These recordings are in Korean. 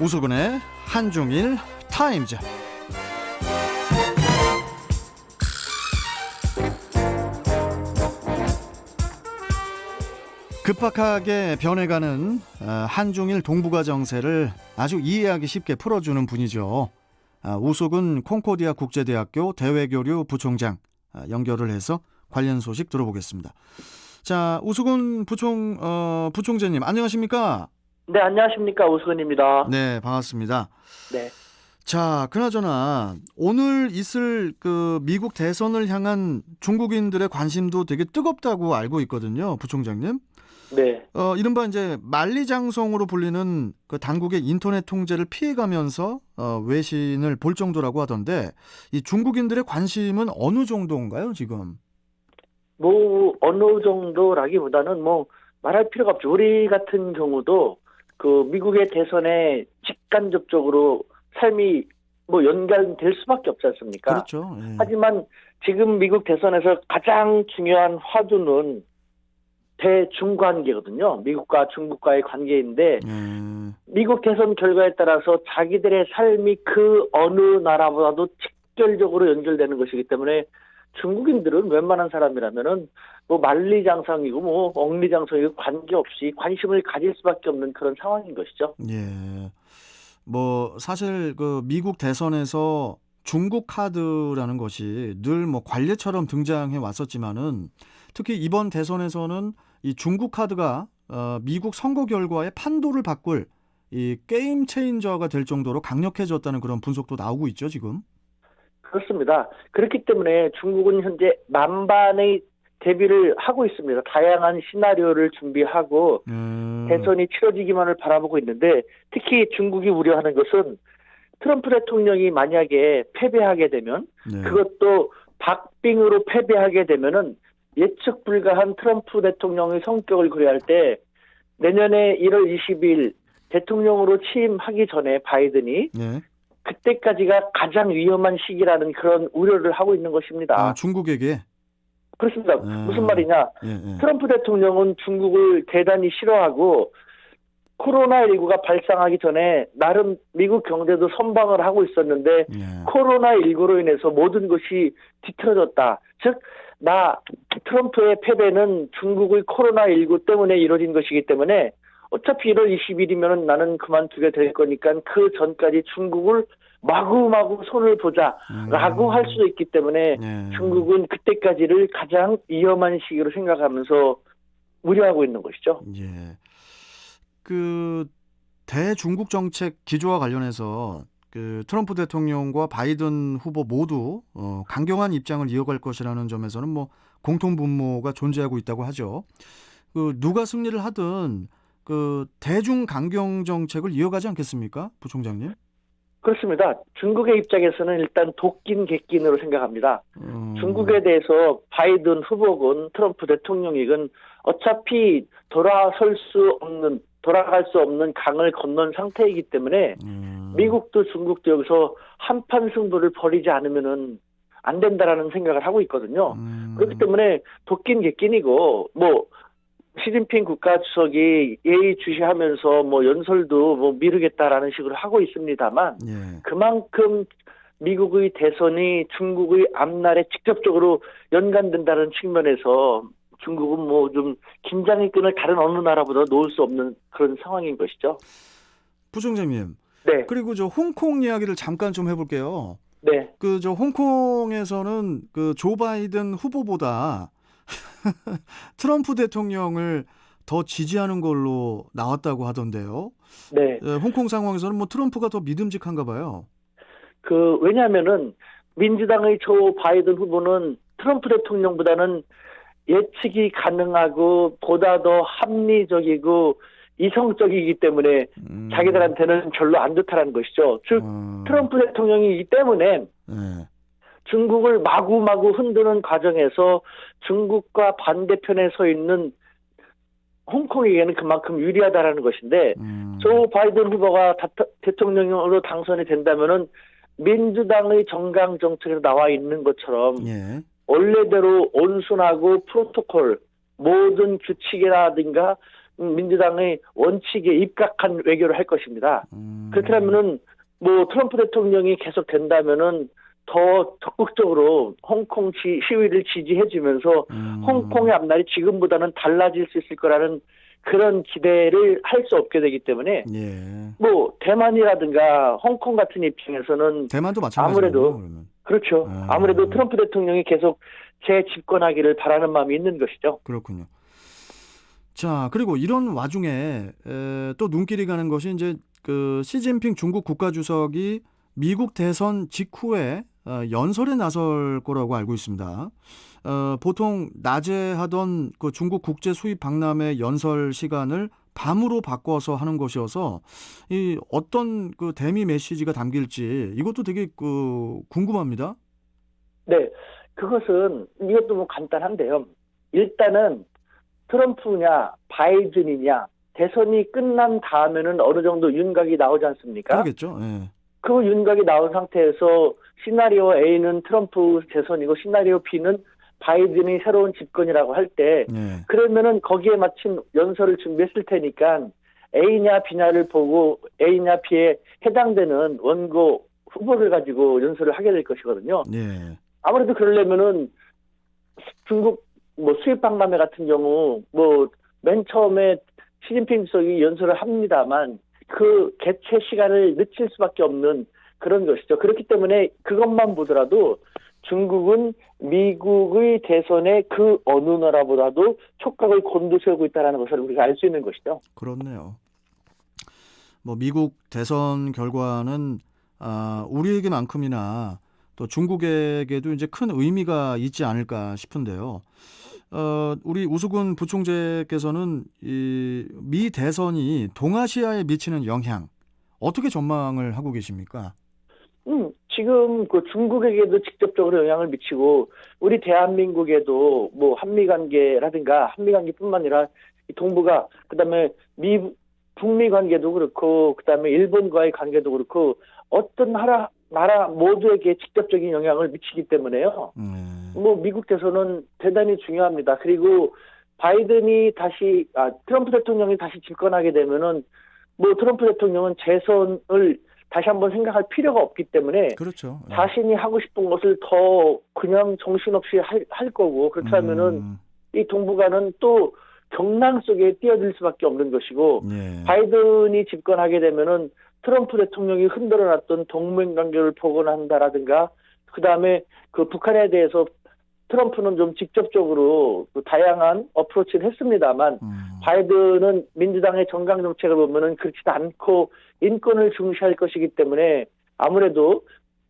우수근의 한중일 타임즈. 급박하게 변해가는 어, 한중일 동북아 정세를 아주 이해하기 쉽게 풀어주는 분이죠. 아, 우수근 콩코디아 국제대학교 대외교류 부총장 아, 연결을 해서 관련 소식 들어보겠습니다. 자, 우수근 부총 어, 부총재님 안녕하십니까? 네, 안녕하십니까. 오수근입니다. 네, 반갑습니다. 네. 자, 그나저나 오늘 있을 그 미국 대선을 향한 중국인들의 관심도 되게 뜨겁다고 알고 있거든요, 부총장님. 네. 어, 이른바 이제 만리장성으로 불리는 그 당국의 인터넷 통제를 피해가면서 어, 외신을 볼 정도라고 하던데 이 중국인들의 관심은 어느 정도인가요, 지금? 뭐, 어느 정도라기보다는 뭐, 말할 필요가 없죠. 우리 같은 경우도 그 미국의 대선에 직간접적으로 삶이 뭐 연결될 수밖에 없지 않습니까? 그렇죠. 예. 하지만 지금 미국 대선에서 가장 중요한 화두는 대중 관계거든요. 미국과 중국과의 관계인데 예. 미국 대선 결과에 따라서 자기들의 삶이 그 어느 나라보다도 직결적으로 연결되는 것이기 때문에 중국인들은 웬만한 사람이라면은 뭐 만리장성이고 뭐 억리장성이고 관계없이 관심을 가질 수밖에 없는 그런 상황인 것이죠. 예. 뭐 사실 그 미국 대선에서 중국 카드라는 것이 늘 뭐 관례처럼 등장해 왔었지만은 특히 이번 대선에서는 이 중국 카드가 어, 미국 선거 결과의 판도를 바꿀 이 게임 체인저가 될 정도로 강력해졌다는 그런 분석도 나오고 있죠 지금. 그렇습니다. 그렇기 때문에 중국은 현재 만반의 대비를 하고 있습니다. 다양한 시나리오를 준비하고 음, 대선이 치러지기만을 바라보고 있는데 특히 중국이 우려하는 것은 트럼프 대통령이 만약에 패배하게 되면 네. 그것도 박빙으로 패배하게 되면은 예측 불가한 트럼프 대통령의 성격을 고려할 때 내년에 1월 20일 대통령으로 취임하기 전에 바이든이 네. 그때까지가 가장 위험한 시기라는 그런 우려를 하고 있는 것입니다. 아 중국에게. 그렇습니다. 음. 무슨 말이냐? 예, 예. 트럼프 대통령은 중국을 대단히 싫어하고 코로나19가 발생하기 전에 나름 미국 경제도 선방을 하고 있었는데 예. 코로나19로 인해서 모든 것이 뒤틀어졌다. 즉, 나 트럼프의 패배는 중국의 코로나19 때문에 이루어진 것이기 때문에 어차피 1월 20일이면 나는 그만두게 될 거니까 그 전까지 중국을 마구마구 손을 보자라고 음. 할 수도 있기 때문에 예. 중국은 그때까지를 가장 위험한 시기로 생각하면서 우려하고 있는 것이죠. 예. 그 대중국 정책 기조와 관련해서 그 트럼프 대통령과 바이든 후보 모두 어, 강경한 입장을 이어갈 것이라는 점에서는 뭐 공통 분모가 존재하고 있다고 하죠. 그 누가 승리를 하든 그 대중 강경 정책을 이어가지 않겠습니까, 부총장님? 그렇습니다. 중국의 입장에서는 일단 도끼인 객기인으로 생각합니다. 음, 중국에 대해서 바이든 후보건 트럼프 대통령이건 어차피 돌아설 수 없는 돌아갈 수 없는 강을 건넌 상태이기 때문에 음, 미국도 중국도 여기서 한판 승부를 벌이지 않으면은 안 된다라는 생각을 하고 있거든요. 음, 그렇기 때문에 도끼인 객기인이고 뭐 시진핑 국가주석이 예의주시하면서 뭐 연설도 뭐 미루겠다라는 식으로 하고 있습니다만 예. 그만큼 미국의 대선이 중국의 앞날에 직접적으로 연관된다는 측면에서 중국은 뭐 좀 긴장의 끈을 다른 어느 나라보다 놓을 수 없는 그런 상황인 것이죠. 부총장님. 네, 그리고 저 홍콩 이야기를 잠깐 좀 해볼게요. 네, 그 저 홍콩에서는 그 조 바이든 후보보다 트럼프 대통령을 더 지지하는 걸로 나왔다고 하던데요. 네. 에, 홍콩 상황에서는 뭐 트럼프가 더 믿음직한가 봐요. 그 왜냐하면은 민주당의 조 바이든 후보는 트럼프 대통령보다는 예측이 가능하고 보다 더 합리적이고 이성적이기 때문에 음, 자기들한테는 별로 안 좋다라는 것이죠. 즉 어, 트럼프 대통령이기 때문에 예, 중국을 마구마구 흔드는 과정에서 중국과 반대편에 서 있는 홍콩에게는 그만큼 유리하다라는 것인데 음, 조 바이든 후보가 다- 대통령으로 당선이 된다면은 민주당의 정강 정책에서 나와 있는 것처럼 예, 원래대로 온순하고 프로토콜 모든 규칙이라든가 음, 민주당의 원칙에 입각한 외교를 할 것입니다. 음. 그렇다면은 뭐 트럼프 대통령이 계속 된다면은 더 적극적으로 홍콩 시, 시위를 지지해주면서 음. 홍콩의 앞날이 지금보다는 달라질 수 있을 거라는 그런 기대를 할 수 없게 되기 때문에 예. 뭐 대만이라든가 홍콩 같은 입장에서는 대만도 아무래도 그러면. 그렇죠. 음. 아무래도 트럼프 대통령이 계속 재집권하기를 바라는 마음이 있는 것이죠. 그렇군요. 자, 그리고 이런 와중에 에, 또 눈길이 가는 것이 이제 그 시진핑 중국 국가주석이 미국 대선 직후에 어, 연설에 나설 거라고 알고 있습니다. 어, 보통 낮에 하던 그 중국 국제 수입 박람회 연설 시간을 밤으로 바꿔서 하는 것이어서 이 어떤 그 대미 메시지가 담길지 이것도 되게 그 궁금합니다. 네, 그것은 이것도 뭐 간단한데요. 일단은 트럼프냐 바이든이냐 대선이 끝난 다음에는 어느 정도 윤곽이 나오지 않습니까? 그러겠죠. 예. 그 윤곽이 나온 상태에서 시나리오 A는 트럼프 재선이고 시나리오 B는 바이든이 새로운 집권이라고 할때 예. 그러면은 거기에 맞춘 연설을 준비했을 테니까 A냐 B냐를 보고 A냐 B에 해당되는 원고 후보를 가지고 연설을 하게 될 것이거든요. 예. 아무래도 그러려면은 중국 뭐 수입 박람회 같은 경우 뭐 맨 처음에 시진핑 주석이 연설을 합니다만 그 개최 시간을 늦출 수밖에 없는 그런 것이죠. 그렇기 때문에 그것만 보더라도 중국은 미국의 대선에 그 어느 나라보다도 촉각을 곤두세우고 있다는 것을 우리가 알 수 있는 것이죠. 그렇네요. 뭐 미국 대선 결과는 아, 우리에게만큼이나 또 중국에게도 이제 큰 의미가 있지 않을까 싶은데요. 어, 우리 우수근 부총재께서는 이 미 대선이 동아시아에 미치는 영향 어떻게 전망을 하고 계십니까? 음, 지금 그 중국에게도 직접적으로 영향을 미치고 우리 대한민국에도 뭐 한미 관계라든가 한미 관계뿐만 아니라 이 동북아 그다음에 미 북미 관계도 그렇고 그다음에 일본과의 관계도 그렇고 어떤 나라 나라 모두에게 직접적인 영향을 미치기 때문에요. 음, 뭐 미국 대선은 대단히 중요합니다. 그리고 바이든이 다시 아 트럼프 대통령이 다시 집권하게 되면은 뭐 트럼프 대통령은 재선을 다시 한번 생각할 필요가 없기 때문에 그렇죠. 예. 자신이 하고 싶은 것을 더 그냥 정신없이 할, 할 거고 그렇다면은 음, 이 동북아는 또 경랑 속에 뛰어들 수밖에 없는 것이고 예. 바이든이 집권하게 되면은 트럼프 대통령이 흔들어놨던 동맹 관계를 복원한다라든가 그 다음에 그 북한에 대해서 트럼프는 좀 직접적으로 그 다양한 어프로치를 했습니다만 음, 바이든은 민주당의 정강 정책을 보면은 그렇지도 않고 인권을 중시할 것이기 때문에 아무래도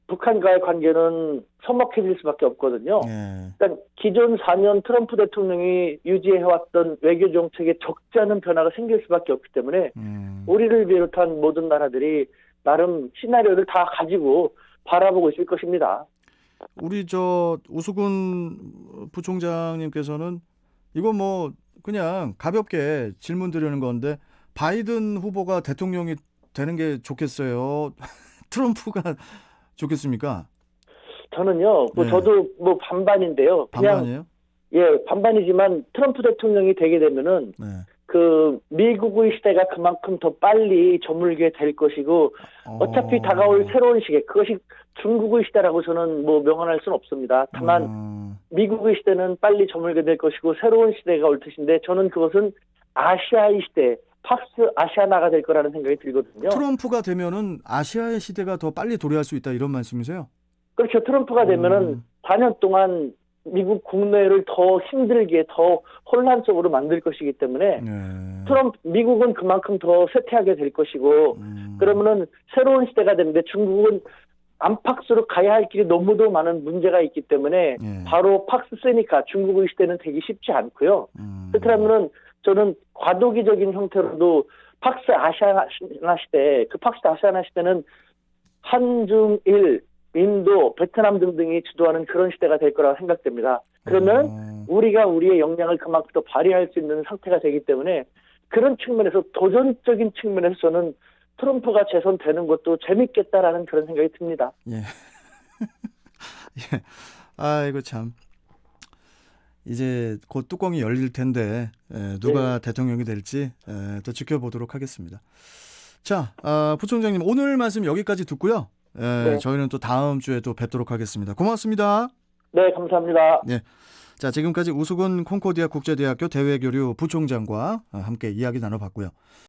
북한과의 관계는 서먹해질 수밖에 없거든요. 예. 그러니까 기존 4년 트럼프 대통령이 유지해왔던 외교 정책에 적지 않은 변화가 생길 수밖에 없기 때문에 음, 우리를 비롯한 모든 나라들이 나름 시나리오를 다 가지고 바라보고 있을 것입니다. 우리 저 우수근 부총장님께서는 이거 뭐 그냥 가볍게 질문 드리는 건데 바이든 후보가 대통령이 되는 게 좋겠어요. 트럼프가 좋겠습니까? 저는요, 뭐 네. 저도 뭐 반반인데요. 그냥 반반이에요? 예 반반이지만 트럼프 대통령이 되게 되면은 네. 그 미국의 시대가 그만큼 더 빨리 저물게 될 것이고 어차피 어. 다가올 새로운 시대 그것이 중국의 시대라고 저는 뭐 명언할 수는 없습니다. 다만 음, 미국의 시대는 빨리 저물게 될 것이고 새로운 시대가 올 것인데 저는 그것은 아시아의 시대, 팍스 아시아나가 될 거라는 생각이 들거든요. 트럼프가 되면은 아시아의 시대가 더 빨리 도래할 수 있다 이런 말씀이세요? 그렇죠. 트럼프가 되면은 음. 4년 동안 미국 국내를 더 힘들게 더 혼란 속으로 만들 것이기 때문에 네. 트럼프 미국은 그만큼 더 쇠퇴하게 될 것이고 음, 그러면은 새로운 시대가 되는데 중국은 안팎으로 가야 할 길이 너무도 많은 문제가 있기 때문에 예. 바로 팍스 세니까 중국의 시대는 되기 쉽지 않고요. 음, 그렇다면은 저는 과도기적인 형태로도 팍스 아시아나 시대, 그 팍스 아시아나 시대는 한중일, 인도, 베트남 등등이 주도하는 그런 시대가 될 거라고 생각됩니다. 그러면 어, 우리가 우리의 역량을 그만큼 더 발휘할 수 있는 상태가 되기 때문에 그런 측면에서 도전적인 측면에서 저는 트럼프가 재선되는 것도 재밌겠다라는 그런 생각이 듭니다. 예. 예. 아이고 참. 이제 곧 뚜껑이 열릴 텐데 에, 누가 대통령이 될지 에, 또 지켜보도록 하겠습니다. 자, 아, 부총장님 오늘 말씀 여기까지 듣고요. 에, 네. 저희는 또 다음 주에 또 뵙도록 하겠습니다. 고맙습니다. 네, 감사합니다. 자, 지금까지 우수근 콩코디아 국제대학교 대외교류 부총장과 어, 함께 이야기 나눠봤고요.